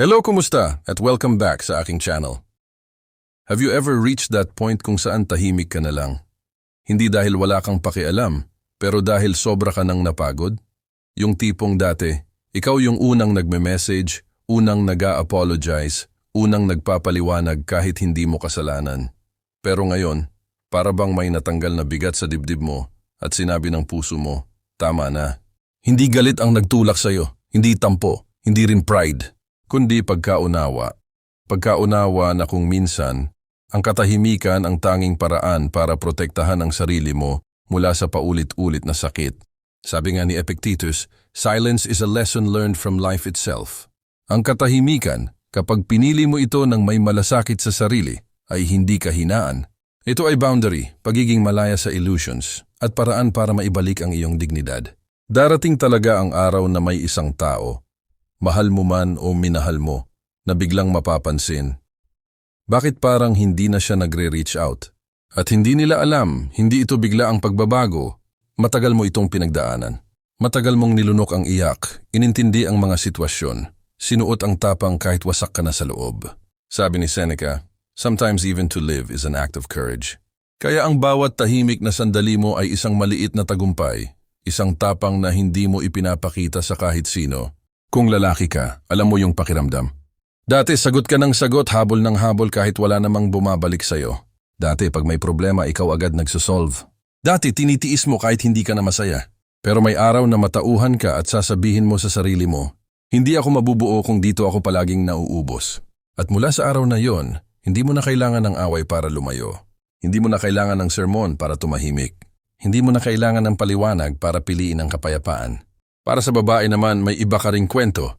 Hello, kumusta? At welcome back sa aking channel. Have you ever reached that point kung saan tahimik ka na lang? Hindi dahil wala kang pakialam, pero dahil sobra ka nang napagod? Yung tipong dati, ikaw yung unang nagme-message, unang nag-a-apologize, unang nagpapaliwanag kahit hindi mo kasalanan. Pero ngayon, para bang may natanggal na bigat sa dibdib mo at sinabi ng puso mo, tama na. Hindi galit ang nagtulak sa'yo, hindi tampo, hindi rin pride, kundi pagkaunawa. Pagkaunawa na kung minsan, ang katahimikan ang tanging paraan para protektahan ang sarili mo mula sa paulit-ulit na sakit. Sabi nga ni Epictetus, silence is a lesson learned from life itself. Ang katahimikan, kapag pinili mo ito ng may malasakit sa sarili, ay hindi kahinaan. Ito ay boundary, pagiging malaya sa illusions, at paraan para maibalik ang iyong dignidad. Darating talaga ang araw na may isang tao, mahal mo man o minahal mo, na biglang mapapansin. Bakit parang hindi na siya nagre-reach out? At hindi nila alam, hindi ito bigla ang pagbabago. Matagal mo itong pinagdaanan. Matagal mong nilunok ang iyak, inintindi ang mga sitwasyon, sinuot ang tapang kahit wasak ka na sa loob. Sabi ni Seneca, sometimes even to live is an act of courage. Kaya ang bawat tahimik na sandali mo ay isang maliit na tagumpay, isang tapang na hindi mo ipinapakita sa kahit sino. Kung lalaki ka, alam mo yung pakiramdam. Dati sagot ka ng sagot, habol ng habol kahit wala namang bumabalik sa'yo. Dati pag may problema, ikaw agad nagsosolve. Dati tinitiis mo kahit hindi ka na masaya. Pero may araw na matauhan ka at sasabihin mo sa sarili mo, hindi ako mabubuo kung dito ako palaging nauubos. At mula sa araw na yon, hindi mo na kailangan ng away para lumayo. Hindi mo na kailangan ng sermon para tumahimik. Hindi mo na kailangan ng paliwanag para piliin ang kapayapaan. Para sa babae naman, may iba ka ring kwento.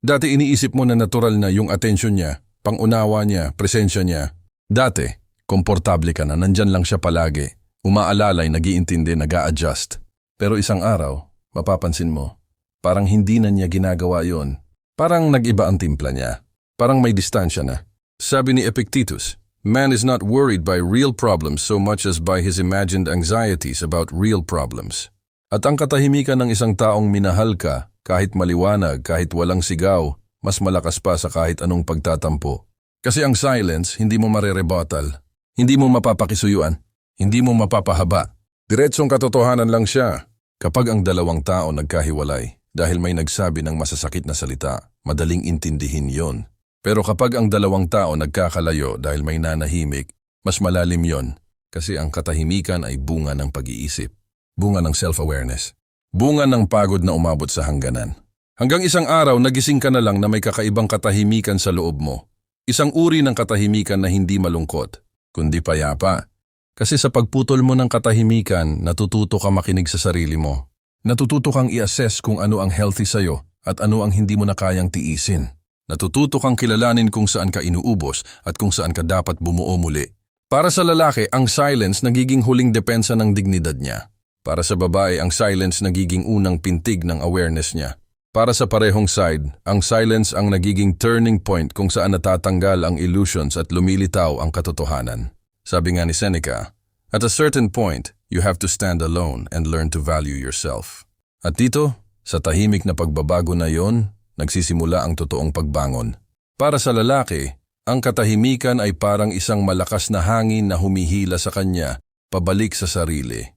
Dati iniisip mo na natural na yung atensyon niya, pangunawa niya, presensya niya. Dati, komportable ka na, nandyan lang siya palagi. Umaalalay, nagiintindi, nag adjust Pero isang araw, mapapansin mo, parang hindi na niya ginagawa yon. Parang nag-iba ang timpla niya. Parang may distansya na. Sabi ni Epictetus, Man is not worried by real problems so much as by his imagined anxieties about real problems. At ang katahimikan ng isang taong minahal ka, kahit maliwanag, kahit walang sigaw, mas malakas pa sa kahit anong pagtatampo. Kasi ang silence, hindi mo marerebottle, hindi mo mapapakisuyuan, hindi mo mapapahaba. Diretsong katotohanan lang siya. Kapag ang dalawang tao nagkahiwalay dahil may nagsabi ng masasakit na salita, madaling intindihin yon. Pero kapag ang dalawang tao nagkakalayo dahil may nanahimik, mas malalim yon kasi ang katahimikan ay bunga ng pag-iisip, bunga ng self-awareness, bunga ng pagod na umabot sa hangganan. Hanggang isang araw nagising ka na lang na may kakaibang katahimikan sa loob mo. Isang uri ng katahimikan na hindi malungkot, kundi payapa. Kasi sa pagputol mo ng katahimikan, natututo ka makinig sa sarili mo. Natututo kang i-assess kung ano ang healthy sa'yo at ano ang hindi mo na kayang tiisin. Natututo kang kilalanin kung saan ka inuubos at kung saan ka dapat bumuo muli. Para sa lalaki, ang silence nagiging huling depensa ng dignidad niya. Para sa babae, ang silence nagiging unang pintig ng awareness niya. Para sa parehong side, ang silence ang nagiging turning point kung saan natatanggal ang illusions at lumilitaw ang katotohanan. Sabi nga ni Seneca, At a certain point, you have to stand alone and learn to value yourself. At dito, sa tahimik na pagbabago na yon, nagsisimula ang totoong pagbangon. Para sa lalaki, ang katahimikan ay parang isang malakas na hangin na humihila sa kanya pabalik sa sarili.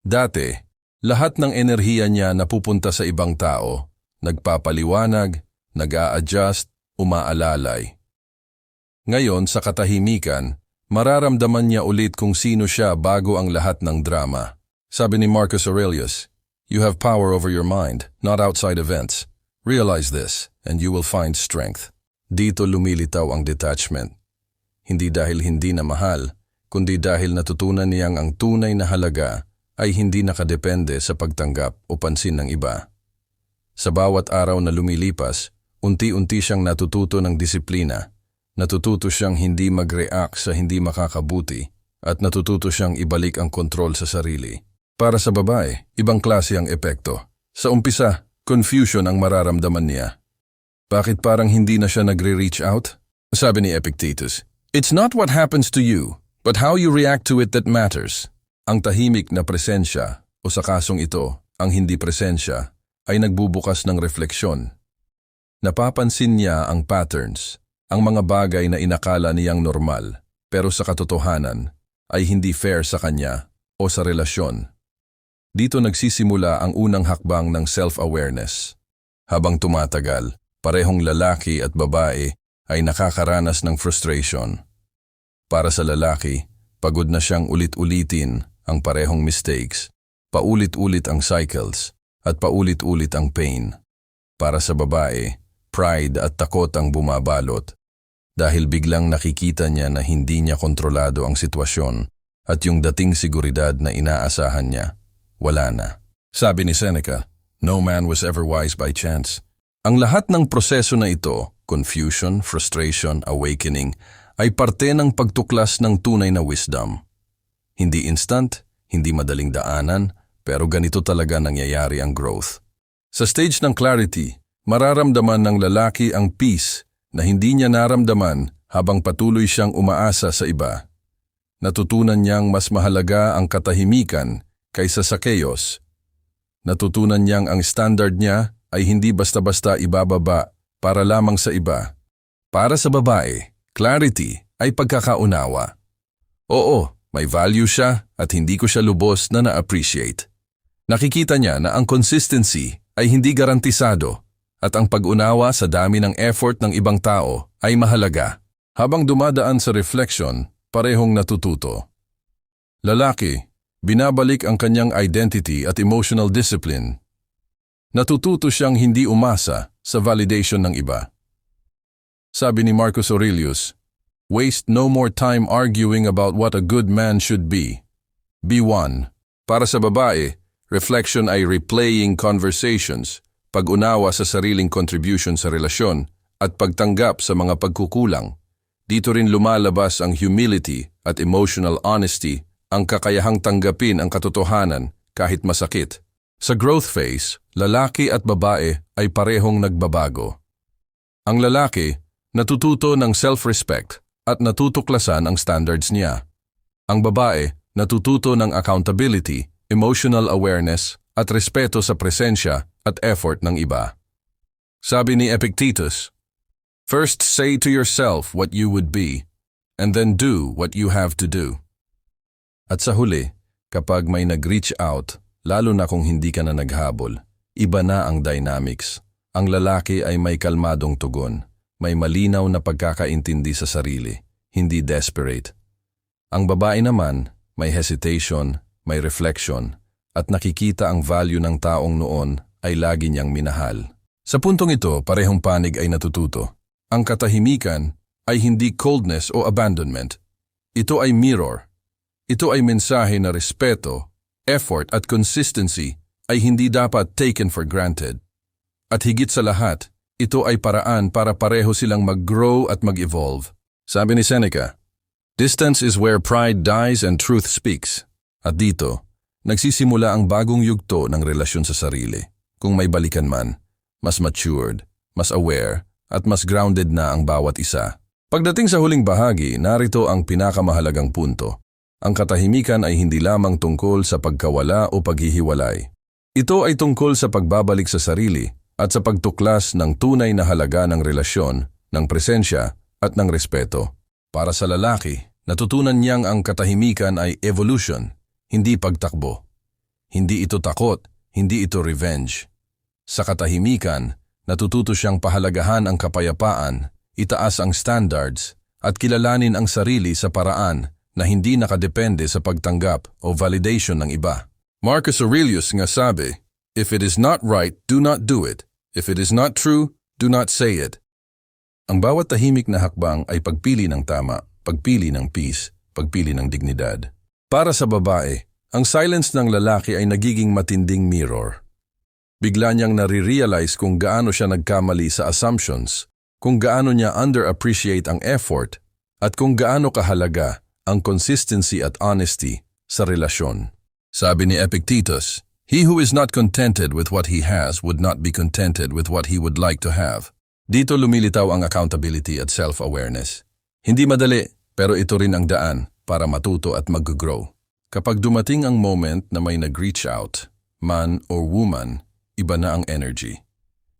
Dati, lahat ng enerhiya niya napupunta sa ibang tao, nagpapaliwanag, nag-a-adjust, umaalalay. Ngayon, sa katahimikan, Mararamdaman niya ulit kung sino siya bago ang lahat ng drama. Sabi ni Marcus Aurelius, You have power over your mind, not outside events. Realize this, and you will find strength. Dito lumilitaw ang detachment. Hindi dahil hindi na mahal, kundi dahil natutunan niyang ang tunay na halaga ay hindi nakadepende sa pagtanggap o pansin ng iba. Sa bawat araw na lumilipas, unti-unti siyang natututo ng disiplina, Natututo siyang hindi mag-react sa hindi makakabuti at natututo siyang ibalik ang kontrol sa sarili. Para sa babae, ibang klase ang epekto. Sa umpisa, confusion ang mararamdaman niya. Bakit parang hindi na siya nagre-reach out? Sabi ni Epictetus, It's not what happens to you, but how you react to it that matters. Ang tahimik na presensya, o sa kasong ito, ang hindi presensya, ay nagbubukas ng refleksyon Napapansin niya ang patterns, ang mga bagay na inakala niyang normal, pero sa katotohanan ay hindi fair sa kanya o sa relasyon. Dito nagsisimula ang unang hakbang ng self-awareness. Habang tumatagal, parehong lalaki at babae ay nakakaranas ng frustration. Para sa lalaki, pagod na siyang ulit-ulitin ang parehong mistakes, paulit-ulit ang cycles, at paulit-ulit ang pain. Para sa babae, pride at takot ang bumabalot dahil biglang nakikita niya na hindi niya kontrolado ang sitwasyon at yung dating seguridad na inaasahan niya, wala na. Sabi ni Seneca, no man was ever wise by chance. Ang lahat ng proseso na ito, confusion, frustration, awakening, ay parte ng pagtuklas ng tunay na wisdom. Hindi instant, hindi madaling daanan, pero ganito talaga nangyayari ang growth. Sa stage ng clarity, mararamdaman ng lalaki ang peace na hindi niya naramdaman habang patuloy siyang umaasa sa iba. Natutunan niyang mas mahalaga ang katahimikan kaysa sa chaos. Natutunan niyang ang standard niya ay hindi basta-basta ibababa para lamang sa iba. Para sa babae, clarity ay pagkakaunawa. Oo, may value siya at hindi ko siya lubos na na-appreciate. Nakikita niya na ang consistency ay hindi garantisado at ang pag-unawa sa dami ng effort ng ibang tao ay mahalaga. Habang dumadaan sa reflection, parehong natututo. Lalaki, binabalik ang kanyang identity at emotional discipline. Natututo siyang hindi umasa sa validation ng iba. Sabi ni Marcus Aurelius, Waste no more time arguing about what a good man should be. Be one. Para sa babae, reflection ay replaying conversations, pag-unawa sa sariling contribution sa relasyon, at pagtanggap sa mga pagkukulang. Dito rin lumalabas ang humility at emotional honesty, ang kakayahang tanggapin ang katotohanan kahit masakit. Sa growth phase, lalaki at babae ay parehong nagbabago. Ang lalaki, natututo ng self-respect at natutuklasan ang standards niya. Ang babae, natututo ng accountability, emotional awareness at respeto sa presensya at effort ng iba. Sabi ni Epictetus, First say to yourself what you would be, and then do what you have to do. At sa huli, kapag may nag-reach out, lalo na kung hindi ka na naghabol, iba na ang dynamics. Ang lalaki ay may kalmadong tugon, may malinaw na pagkakaintindi sa sarili, hindi desperate. Ang babae naman, may hesitation, may reflection, at nakikita ang value ng taong noon ay lagi niyang minahal. Sa puntong ito, parehong panig ay natututo. Ang katahimikan ay hindi coldness o abandonment. Ito ay mirror. Ito ay mensahe na respeto, effort at consistency ay hindi dapat taken for granted. At higit sa lahat, ito ay paraan para pareho silang mag-grow at mag-evolve. Sabi ni Seneca, Distance is where pride dies and truth speaks. At dito, nagsisimula ang bagong yugto ng relasyon sa sarili. Kung may balikan man, mas matured, mas aware, at mas grounded na ang bawat isa. Pagdating sa huling bahagi, narito ang pinakamahalagang punto. Ang katahimikan ay hindi lamang tungkol sa pagkawala o paghihiwalay. Ito ay tungkol sa pagbabalik sa sarili at sa pagtuklas ng tunay na halaga ng relasyon, ng presensya at ng respeto. Para sa lalaki, natutunan niyang ang katahimikan ay evolution, hindi pagtakbo. Hindi ito takot, hindi ito revenge. Sa katahimikan, natututo siyang pahalagahan ang kapayapaan, itaas ang standards, at kilalanin ang sarili sa paraan na hindi nakadepende sa pagtanggap o validation ng iba. Marcus Aurelius nga sabi, If it is not right, do not do it. If it is not true, do not say it. Ang bawat tahimik na hakbang ay pagpili ng tama, pagpili ng peace, pagpili ng dignidad. Para sa babae, ang silence ng lalaki ay nagiging matinding mirror. Bigla niyang nare-realize kung gaano siya nagkamali sa assumptions, kung gaano niya underappreciate ang effort, at kung gaano kahalaga ang consistency at honesty sa relasyon. Sabi ni Epictetus, He who is not contented with what he has would not be contented with what he would like to have. Dito lumilitaw ang accountability at self-awareness. Hindi madali, pero ito rin ang daan para matuto at mag-grow. Kapag dumating ang moment na may nag-reach out, man or woman, iba na ang energy.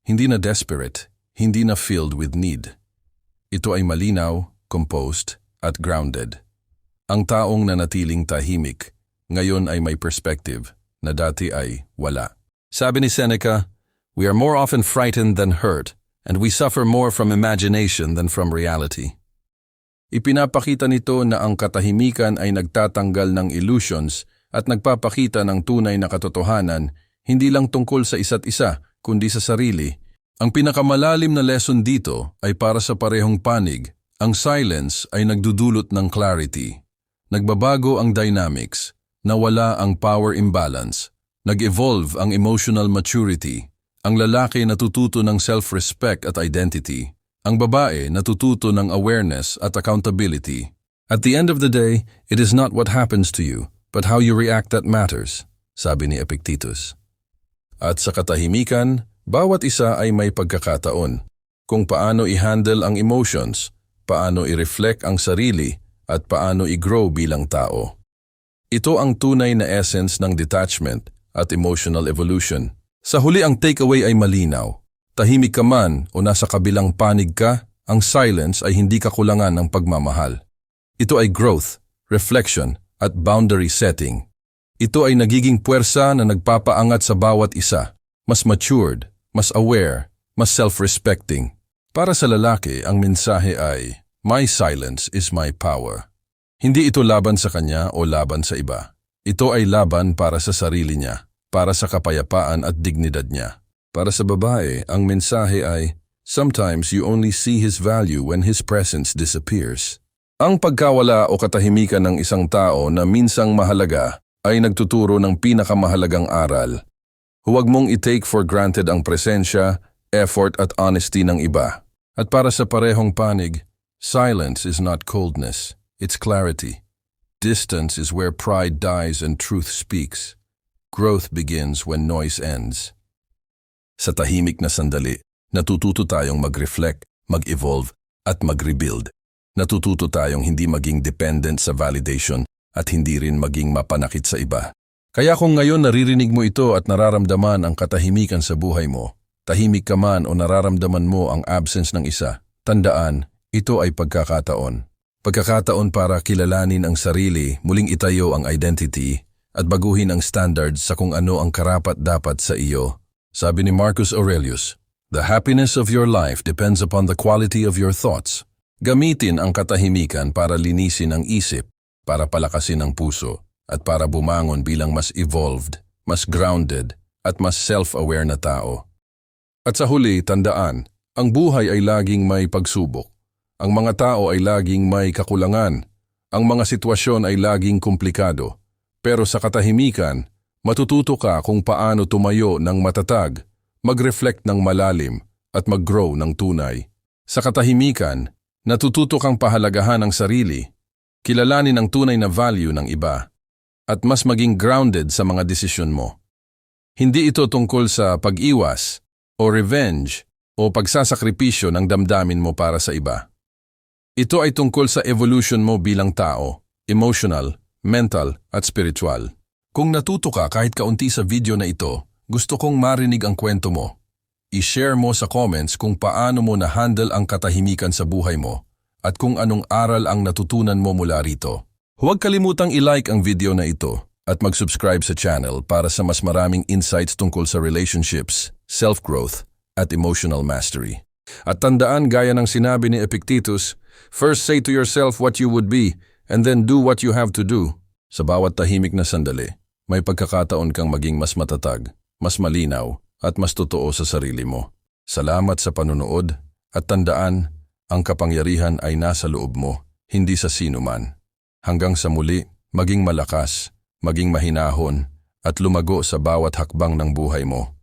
Hindi na desperate, hindi na filled with need. Ito ay malinaw, composed, at grounded. Ang taong nanatiling tahimik, ngayon ay may perspective na dati ay wala. Sabi ni Seneca, We are more often frightened than hurt, and we suffer more from imagination than from reality. Ipinapakita nito na ang katahimikan ay nagtatanggal ng illusions at nagpapakita ng tunay na katotohanan hindi lang tungkol sa isa't isa kundi sa sarili. Ang pinakamalalim na lesson dito ay para sa parehong panig. Ang silence ay nagdudulot ng clarity. Nagbabago ang dynamics, nawala ang power imbalance, nag-evolve ang emotional maturity. Ang lalaki natututo ng self-respect at identity. Ang babae natututo ng awareness at accountability. At the end of the day, it is not what happens to you, but how you react that matters, sabi ni Epictetus. At sa katahimikan, bawat isa ay may pagkakataon. Kung paano i-handle ang emotions, paano i-reflect ang sarili, at paano i-grow bilang tao. Ito ang tunay na essence ng detachment at emotional evolution. Sa huli ang takeaway ay malinaw. Tahimik ka man o nasa kabilang panig ka, ang silence ay hindi kakulangan ng pagmamahal. Ito ay growth, reflection, at boundary setting. Ito ay nagiging puwersa na nagpapaangat sa bawat isa, mas matured, mas aware, mas self-respecting. Para sa lalaki, ang mensahe ay, My silence is my power. Hindi ito laban sa kanya o laban sa iba. Ito ay laban para sa sarili niya, para sa kapayapaan at dignidad niya. Para sa babae, ang mensahe ay, Sometimes you only see his value when his presence disappears. Ang pagkawala o katahimikan ng isang tao na minsang mahalaga ay nagtuturo ng pinakamahalagang aral. Huwag mong i-take for granted ang presensya, effort at honesty ng iba. At para sa parehong panig, silence is not coldness, it's clarity. Distance is where pride dies and truth speaks. Growth begins when noise ends. Sa tahimik na sandali, natututo tayong mag-reflect, mag-evolve, at mag-rebuild. Natututo tayong hindi maging dependent sa validation at hindi rin maging mapanakit sa iba. Kaya kung ngayon naririnig mo ito at nararamdaman ang katahimikan sa buhay mo, tahimik ka man o nararamdaman mo ang absence ng isa, tandaan, ito ay pagkakataon. Pagkakataon para kilalanin ang sarili, muling itayo ang identity, at baguhin ang standards sa kung ano ang karapat dapat sa iyo. Sabi ni Marcus Aurelius, The happiness of your life depends upon the quality of your thoughts. Gamitin ang katahimikan para linisin ang isip, para palakasin ang puso, at para bumangon bilang mas evolved, mas grounded, at mas self-aware na tao. At sa huli, tandaan, ang buhay ay laging may pagsubok. Ang mga tao ay laging may kakulangan. Ang mga sitwasyon ay laging komplikado. Pero sa katahimikan, matututo ka kung paano tumayo ng matatag, mag-reflect ng malalim, at mag-grow ng tunay. Sa katahimikan, natututo kang pahalagahan ang sarili, kilalanin ang tunay na value ng iba, at mas maging grounded sa mga desisyon mo. Hindi ito tungkol sa pag-iwas, o revenge, o pagsasakripisyo ng damdamin mo para sa iba. Ito ay tungkol sa evolution mo bilang tao, emotional, mental, at spiritual. Kung natuto ka kahit kaunti sa video na ito, gusto kong marinig ang kwento mo. I-share mo sa comments kung paano mo na-handle ang katahimikan sa buhay mo at kung anong aral ang natutunan mo mula rito. Huwag kalimutang i-like ang video na ito at mag-subscribe sa channel para sa mas maraming insights tungkol sa relationships, self-growth, at emotional mastery. At tandaan gaya ng sinabi ni Epictetus, first say to yourself what you would be and then do what you have to do. Sa bawat tahimik na sandali, may pagkakataon kang maging mas matatag, mas malinaw, at mas totoo sa sarili mo. Salamat sa panunood at tandaan, ang kapangyarihan ay nasa loob mo, hindi sa sino man. Hanggang sa muli, maging malakas, maging mahinahon, at lumago sa bawat hakbang ng buhay mo.